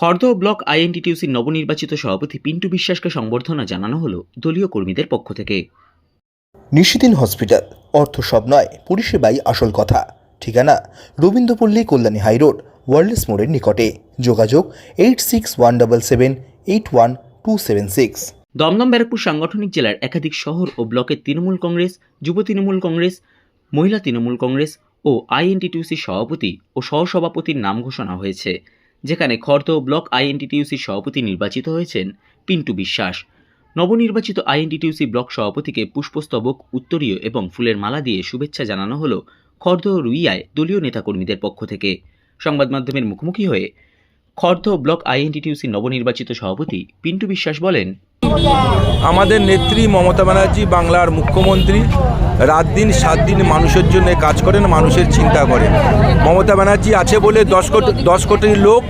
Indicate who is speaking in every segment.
Speaker 1: খর্দ block আইএনটিটিউসির নবনির্বাচিত সভাপতি পিন্টু বিশ্বাসকে সংবর্ধনা জানানো হলো দলীয় কর্মীদের পক্ষ থেকে।
Speaker 2: নিশিদিন হসপিটাল অর্থ সব নয় পরিষেবাই আসল কথা। ঠিকানা রবীন্দ্রপল্লী কল্যাণী হাইরোড ওয়ার্ল্ডস মোড়ের নিকটে। যোগাযোগ eight six one double seven eight one two seven six
Speaker 1: Dumdum Barrackpore সাংগঠনিক জেলার একাধিক শহর ও ব্লকের তৃণমূল কংগ্রেস যুব তৃণমূল কংগ্রেস মহিলা তৃণমূল কংগ্রেস ও আইএনটিটিউসির সভাপতি ও সহসভাপতির নাম ঘোষণা হয়েছে। যেখানে খর্দ ব্লক আইএনটিটিউসির সভাপতি নির্বাচিত হয়েছেন পিন্টু বিশ্বাস। নবনির্বাচিত আইএনটিটিউসি ব্লক সভাপতিকে পুষ্পস্তবক, উত্তরীয় এবং ফুলের মালা দিয়ে শুভেচ্ছা জানানো হল খর্দ রুইয়ায় দলীয় নেতাকর্মীদের পক্ষ থেকে। সংবাদ মাধ্যমের মুখোমুখি হয়ে খর্দ ব্লক আইএনটিটিউসি নবনির্বাচিত সভাপতি পিন্টু বিশ্বাস বলেন
Speaker 3: আমাদের নেত্রী মমতা ব্যানার্জি বাংলার মুখ্যমন্ত্রী, রাত দিন সাত দিন মানুষের জন্য কাজ করেন, মানুষের চিন্তা করেন। মমতা ব্যানার্জি আছে বলে দশ কোটি, দশ কোটির লোক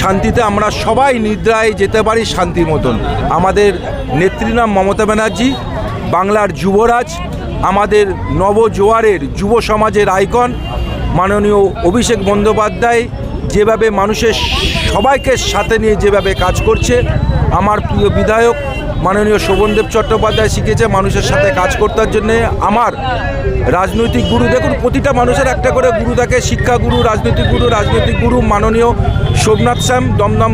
Speaker 3: শান্তিতে আমরা সবাই নিদ্রায় যেতে পারি শান্তির মতন। আমাদের নেত্রী নাম মমতা ব্যানার্জি, বাংলার যুবরাজ, আমাদের নবজোয়ারের যুব সমাজের আইকন, মাননীয় অভিষেক বন্দ্যোপাধ্যায়, যেভাবে মানুষের সবাইকে সাথে নিয়ে যেভাবে কাজ করছে, আমার প্রিয় বিধায়ক মাননীয় শোভনদেব চট্টোপাধ্যায় শিখেছে মানুষের সাথে কাজ করতার জন্যে। আমার রাজনৈতিক গুরু, দেখুন, প্রতিটা মানুষের একটা করে গুরু থাকে, শিক্ষা গুরু, রাজনৈতিক গুরু রাজনৈতিক গুরু, মাননীয় সোমনাথ শ্যাম দমদম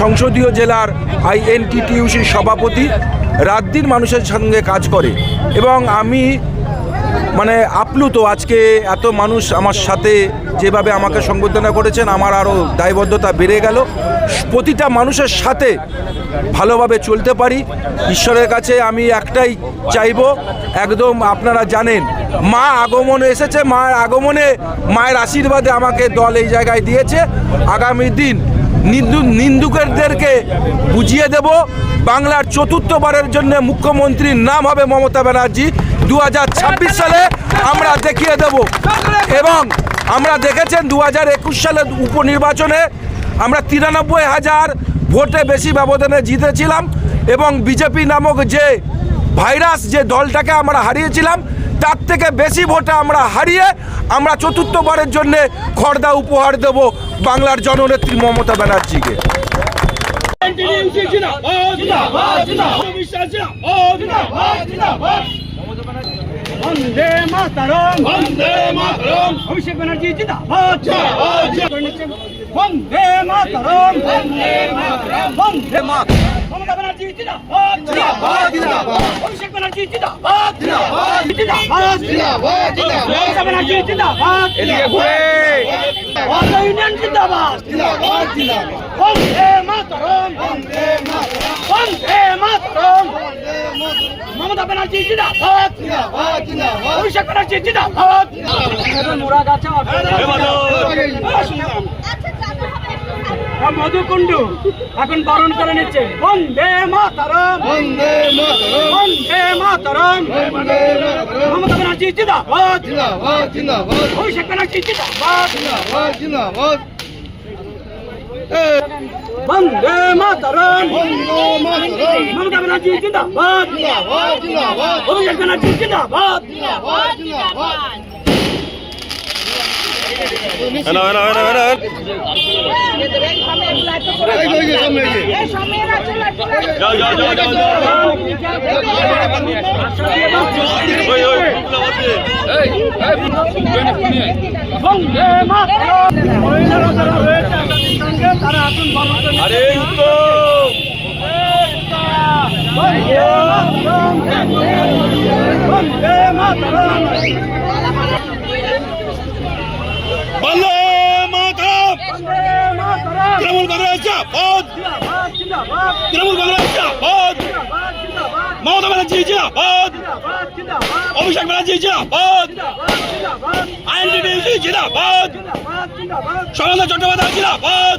Speaker 3: সংসদীয় জেলার আইএনটিটিউসির সভাপতি, রাত দিন মানুষের সঙ্গে কাজ করে। এবং আমি মানে আপ্লুত, আজকে এত মানুষ আমার সাথে যেভাবে আমাকে সংবর্ধনা করেছেন, আমার আরও দায়বদ্ধতা বেড়ে গেল। প্রতিটা মানুষের সাথে ভালোভাবে চলতে পারি। ঈশ্বরের কাছে আমি একটাই চাইব, একদম আপনারা জানেন, মা আগমনে এসেছে মায়ের আগমনে মায়ের আশীর্বাদে আমাকে দল এই জায়গায় দিয়েছে। আগামী দিন নিন্দু, নিন্দুকেরদেরকে বুঝিয়ে দেব। বাংলার চতুর্থবারের জন্য মুখ্যমন্ত্রীর নাম হবে মমতা ব্যানার্জি। দু হাজার ছাব্বিশ সালে আমরা দেখিয়ে দেব। এবং আমরা দেখেছেন দু হাজার একুশ সালের উপনির্বাচনে আমরা তিরানব্বই হাজার ভোটে বেশি ব্যবধানে জিতেছিলাম এবং বিজেপি নামক যে ভাইরাস যে দলটাকে আমরা হারিয়েছিলাম তার থেকে বেশি ভোটে আমরা হারিয়ে আমরা চতুর্থবারের জন্যে খর্দা উপহার দেব বাংলার জননেত্রী মমতা ব্যানার্জিকে।
Speaker 4: বন্দে মাতরম। বন্দে মাতরম। অভিষেক ব্যানার্জি জিন্দাবাদ। জিন্দাবাদ। বন্দে মাতরম। বন্দে মাতরম। বন্দে মাতরম। মমতা ব্যানার্জি জিন্দাবাদ। জিন্দাবাদ জিন্দাবাদ। অভিষেক ব্যানার্জি জিন্দাবাদ। জিন্দাবাদ জিন্দাবাদ। জিন্দাবাদ। মমতা ব্যানার্জি জিন্দাবাদ। এদিকে ঘুরে। অল ইউনিয়ন জিন্দাবাদ। জিন্দাবাদ জিন্দাবাদ। বন্দে মাতরম। বন্দে মাতরম। বন্দে মাতরম। মমতা ব্যানার্জি জিন্দাবাদ। জিন্দাবাদ জিন্দাবাদ। অভিষেক ব্যানার্জি জিন্দাবাদ। মোরা গাছা মধুকুণ্ডু এখন বারণ করে নিচ্ছে। বন্দে মাতরম। বন্দে মাতরম। বন্দে মাতরম। মমতা ব্যানার্জি জিন্দাবাদ। জিন্দাবাদ জিন্দাবাদ। অভিষেক ব্যানার্জি জিন্দাবাদ। জিন্দাবাদ জিন্দাবাদ। বন্দে মাতরম। বন্দে মাতরম। মমতা ব্যানার্জি জিন্দাবাদ। জিন্দাবাদ জিন্দাবাদ। অভিষেক ব্যানার্জি জিন্দাবাদ। জিন্দাবাদ জিন্দাবাদ। রয়েছে আসাদের সঙ্গে তারা আসুন বলতে
Speaker 3: আরে উত্তম
Speaker 5: জিন্দাবাদ। তৃণমূল কংগ্রেস জিন্দাবাদ। মমতা ব্যানার্জি জিন্দাবাদ। অভিষেক ব্যানার্জি জিন্দাবাদ।
Speaker 4: জিন্দাবাদ জিন্দাবাদ।
Speaker 5: সনন্দ চট্টোপাধ্যায় জিন্দাবাদ।